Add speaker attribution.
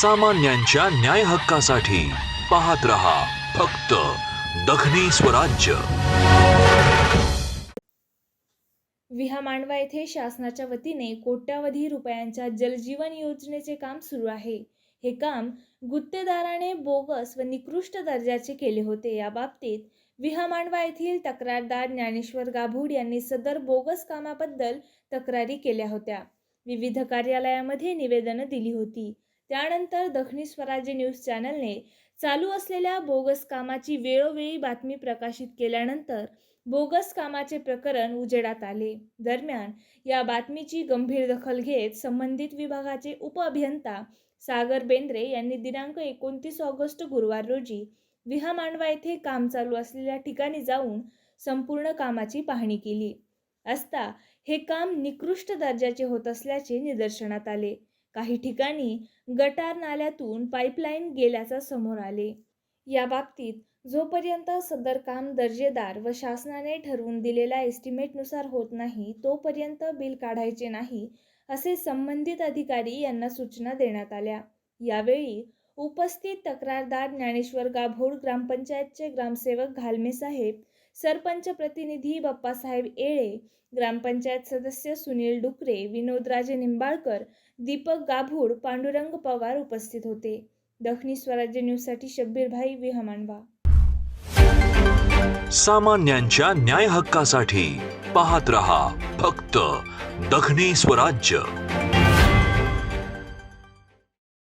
Speaker 1: सामान्यांच्या न्याय हक्कासाठी पाहत रहा फक्त दखनी स्वराज्य.
Speaker 2: विहामांडवा येथे शासनाच्या वतीने कोट्यावधी रुपयांच्या जलजीवन योजनेचे काम सुरू आहे. हे काम गुत्तेदाराने बोगस व निकृष्ट दर्जाचे केले होते. या बाबतीत विहामांडवा येथील तक्रारदार ज्ञानेश्वर गाभूड यांनी सदर बोगस कामाबद्दल तक्रारी केल्या होत्या. विविध कार्यालयामध्ये निवेदनं दिली होती. त्यानंतर दखनी स्वराज्य न्यूज चॅनलने चालू असलेल्या बोगस कामाची वेळोवेळी बातमी प्रकाशित केल्यानंतर बोगस कामाचे प्रकरण उजेडात आले. दरम्यान या बातमीची गंभीर दखल घेत संबंधित विभागाचे उपअभियंता सागर बेंद्रे यांनी दिनांक एकोणतीस ऑगस्ट गुरुवार रोजी विहा मांडवा येथे काम चालू असलेल्या ठिकाणी जाऊन संपूर्ण कामाची पाहणी केली. असता हे काम निकृष्ट दर्जाचे होत असल्याचे निदर्शनात आले. काही ठिकाणी गटार नाल्यातून पाईपलाईन गेल्याचं समोर आले. या बाबतीत जोपर्यंत सदर काम दर्जेदार व शासनाने ठरवून दिलेल्या एस्टिमेटनुसार होत नाही तोपर्यंत बिल काढायचे नाही असे संबंधित अधिकारी यांना सूचना देण्यात आल्या. यावेळी उपस्थित तक्रारदार ज्ञानेश्वर गाभोड ग्रामपंचायतचे ग्रामसेवक घालमे साहेब सरपंच प्रतिनिधी बाप्पासाहेब येळे ग्रामपंचायत सदस्य सुनील डुकरे विनोदराजे निंबाळकर दीपक गाभूड पांडुरंग पवार उपस्थित होते. दखनी स्वराज्य न्यूजसाठी शब्बीरभाई विहमानवा
Speaker 1: सामान्यांच्या न्याय हक्कासाठी पाहत रहा फक्त दखनी स्वराज्य.